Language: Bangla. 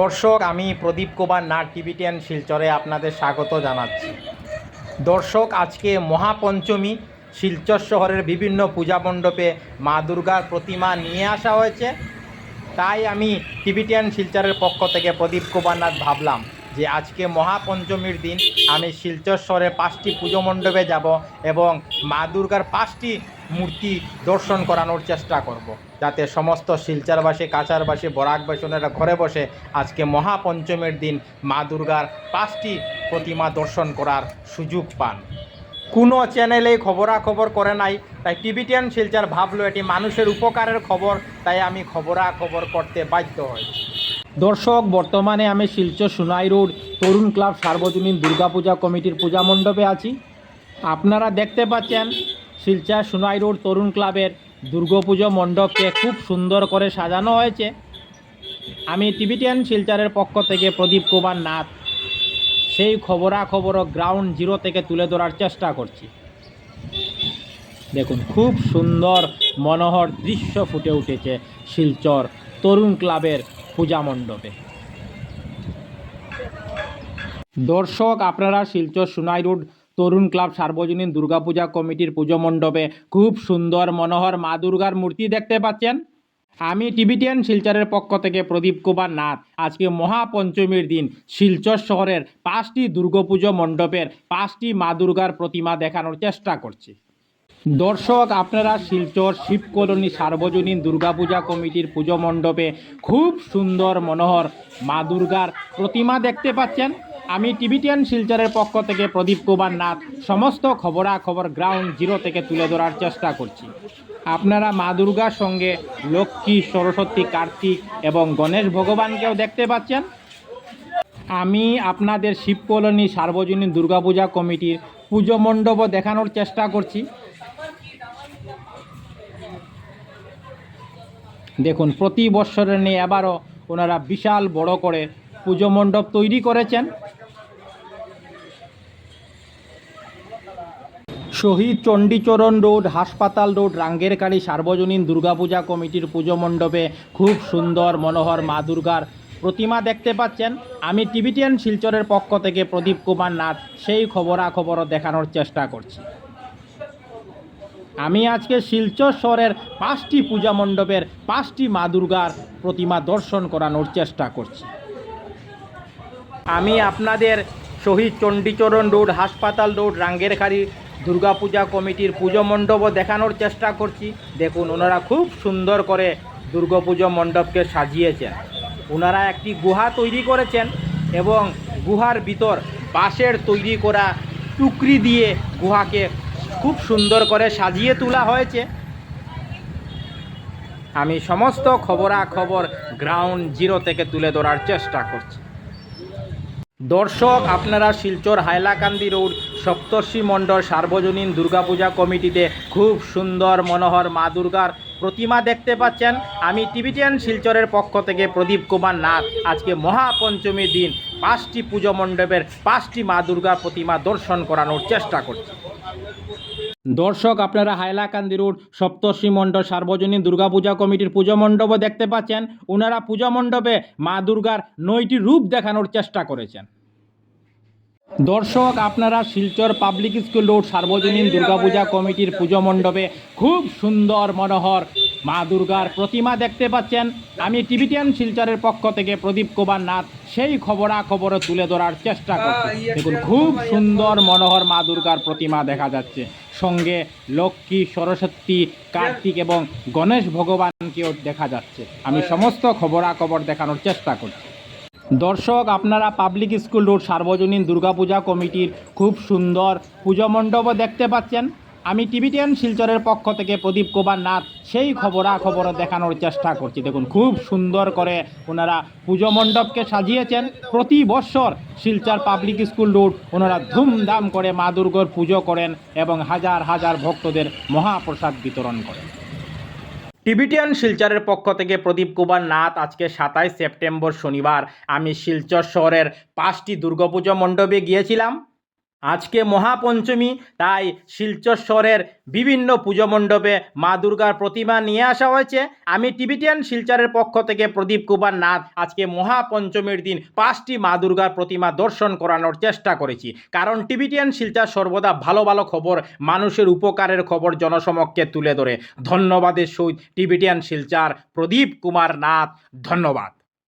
দর্শক, আমি প্রদীপ কুমার, নাট টিভি টেন শিলচরে আপনাদের স্বাগত জানাচ্ছি। দর্শক, আজকে মহাপঞ্চমী, শিলচর শহরের বিভিন্ন পূজা মণ্ডপে মা দুর্গার প্রতিমা নিয়ে আসা হয়েছে। তাই আমি টিভি টেন শিলচরের পক্ষ থেকে প্রদীপ কুমার নাথ ভাবলাম যে আজকে মহাপঞ্চমীর দিন, আমি শিলচর পাঁচটি পুজো মণ্ডপে যাব এবং মা দুর্গার পাঁচটি মূর্তি দর্শন করানোর চেষ্টা করব। যাতে সমস্ত শিলচরবাসী, কাছারবাসী বরাকবাসীরা ঘরে বসে আজকে মহাপঞ্চমীর দিন মা দুর্গার পাঁচটি প্রতিমা দর্শন করার সুযোগ পান কোনো চ্যানেলেই খবরাখবর করে নাই, তাই টিভি টেন শিলচর ভাবলো এটি মানুষের উপকারের খবর, তাই আমি খবরাখবর করতে বাধ্য হয়েছি দর্শক, বর্তমানে আমি শিলচর সোনাই রোড তরুণ ক্লাব সার্বজনীন দুর্গাপূজা কমিটির পূজা মণ্ডপে আছি। আপনারা দেখতে পাচ্ছেন শিলচর সোনাই রোড তরুণ ক্লাবের দুর্গাপুজো মণ্ডপকে খুব সুন্দর করে সাজানো হয়েছে। আমি টিভি টেন শিলচরের পক্ষ থেকে প্রদীপ কুমার নাথ। সেই খবরাখবর গ্রাউন্ড জিরো থেকে তুলে ধরার চেষ্টা করছি। দেখুন, খুব সুন্দর, মনোহর দৃশ্য ফুটে উঠেছে শিলচর তরুণ ক্লাবের পূজা মণ্ডপে। দর্শক, আপনারা শিলচর সুনাই রোড তরুণ ক্লাব সার্বজনীন দুর্গাপূজা কমিটির পুজো মণ্ডপে খুব সুন্দর, মনোহর, মা দুর্গার মূর্তি দেখতে পাচ্ছেন। আমি টিভি টেন শিলচরের পক্ষ থেকে প্রদীপ কুমার নাথ। আজকে মহাপঞ্চমীর দিন। শিলচর শহরের পাঁচটি দুর্গাপুজো মণ্ডপের পাঁচটি মা দুর্গার প্রতিমা দেখানোর চেষ্টা করছি। দর্শক, আপনারা শিলচর শিব কলোনি সার্বজনীন দুর্গাপূজা কমিটির পুজো মণ্ডপে খুব সুন্দর মনোহর মা দুর্গার প্রতিমা দেখতে পাচ্ছেন। আমি টিভি টেন শিলচরের পক্ষ থেকে প্রদীপ কুমার নাথ, সমস্ত খবরাখবর গ্রাউন্ড জিরো থেকে তুলে ধরার চেষ্টা করছি। আপনারা মা দুর্গার সঙ্গে লক্ষ্মী, সরস্বতী, কার্তিক এবং গণেশ ভগবানকেও দেখতে পাচ্ছেন। আমি আপনাদের শিব কলোনি সার্বজনীন দুর্গাপূজা কমিটির পুজো মণ্ডপও দেখানোর চেষ্টা করছি। দেখুন, প্রতি বৎসরের নিয়ে এবারও ওনারা বিশাল বড় করে পুজো মণ্ডপ তৈরি করেছেন। শহীদ চণ্ডীচরণ রোড, হাসপাতাল রোড রাঙ্গেরকাড়ি সার্বজনীন দুর্গাপূজা কমিটির পুজো মণ্ডপে খুব সুন্দর, মনোহর মা দুর্গার প্রতিমা দেখতে পাচ্ছেন। আমি টিভিটিয়ান শিলচরের পক্ষ থেকে প্রদীপ কুমার নাথ, সেই খবরাখবরও দেখানোর চেষ্টা করছি। আমি আজকে শিলচর শহরের পাঁচটি পূজা মণ্ডপের পাঁচটি মা দুর্গার প্রতিমা দর্শন করানোর চেষ্টা করছি। আমি আপনাদের শহীদ চণ্ডীচরণ রোড, হাসপাতাল রোড, রাঙ্গেরখাড়ি দুর্গাপূজা কমিটির পুজো মণ্ডপও দেখানোর চেষ্টা করছি। দেখুন, ওনারা খুব সুন্দর করে দুর্গাপুজো মণ্ডপকে সাজিয়েছেন। ওনারা একটি গুহা তৈরি করেছেন এবং গুহার ভিতর বাঁশের তৈরি করা টুকরি দিয়ে গুহাকে খুব সুন্দর করে সাজিয়ে তোলা হয়েছে। আমি সমস্ত খবরাখবর গ্রাউন্ড জিরো থেকে তুলে ধরার চেষ্টা করছি। দর্শক, আপনারা শিলচর হাইলাকান্দি রোড, সপ্তর্ষি মণ্ডল, সার্বজনীন দুর্গাপূজা কমিটিতে খুব সুন্দর মনোহর মা দুর্গার প্রতিমা দেখতে পাচ্ছেন। আমি টিভিটিয়ান শিলচরের পক্ষ থেকে প্রদীপ কুমার নাথ। আজকে মহাপঞ্চমীর দিন, পাঁচটি পুজো মণ্ডপের পাঁচটি মা দুর্গার প্রতিমা দর্শন করানোর চেষ্টা করছি। দর্শক, আপনারা হাইলাকান্দি রোড, সপ্তর্ষি মণ্ডল, সার্বজনীন দুর্গাপূজা কমিটির পুজো মণ্ডপও দেখতে পাচ্ছেন। ওনারা পূজা মণ্ডপে মা দুর্গার নয়টি রূপ দেখানোর চেষ্টা করেছেন। দর্শক আপনারা শিলচর পাবলিক স্কুল রোড সার্বজনীন দুর্গাপূজা কমিটির পুজো মণ্ডপে খুব সুন্দর মনোহর মা দুর্গার প্রতিমা দেখতে পাচ্ছেন। আমি টিভিটিয়ান শিলচরের পক্ষ থেকে প্রদীপ কুমার নাথ সেই খবরাখবরও তুলে ধরার চেষ্টা করছি। দেখুন খুব সুন্দর মনোহর মা দুর্গার প্রতিমা দেখা যাচ্ছে। সঙ্গে লক্ষ্মী সরস্বতী কার্তিক এবং গণেশ ভগবানকেও দেখা যাচ্ছে। আমি সমস্ত খবরাখবর দেখানোর চেষ্টা করছি। দর্শক, আপনারা পাবলিক স্কুল রোড সার্বজনীন দুর্গাপূজা কমিটির খুব সুন্দর পুজো মণ্ডপও দেখতে পাচ্ছেন। আমি টিভিটিয়ান শিলচরের পক্ষ থেকে প্রদীপ কুমার নাথ, সেই খবরাখবরও দেখানোর চেষ্টা করছি। দেখুন, খুব সুন্দর করে ওনারা পুজো মণ্ডপকে সাজিয়েছেন। প্রতি বৎসর শিলচর পাবলিক স্কুল রোড ওনারা ধুমধাম করে মা দুর্গার পুজো করেন এবং হাজার হাজার ভক্তদের মহাপ্রসাদ বিতরণ করেন। টিবিটিয়ান শিলচরের পক্ষ থেকে প্রদীপ কুমার নাথ আজকে সাতাইশ সেপ্টেম্বর শনিবার। আমি শিলচর শহরের পাঁচটি দুর্গাপুজো মণ্ডপে গিয়েছিলাম। আজকে মহাপঞ্চমী, তাই শিলচর শহরের বিভিন্ন পুজো মণ্ডপে মা দুর্গার প্রতিমা নিয়ে আসা হয়েছে। আমি টিবিটিয়ান শিলচরের পক্ষ থেকে প্রদীপ কুমার নাথ আজকে মহাপঞ্চমীর দিন পাঁচটি মা দুর্গার প্রতিমা দর্শন করানোর চেষ্টা করেছি। কারণ টিবিটিয়ান শিলচর সর্বদা ভালো ভালো খবর, মানুষের উপকারের খবর জনসমক্ষে তুলে ধরে। ধন্যবাদের সহিত টিবিটিয়ান শিলচর প্রদীপ কুমার নাথ, ধন্যবাদ।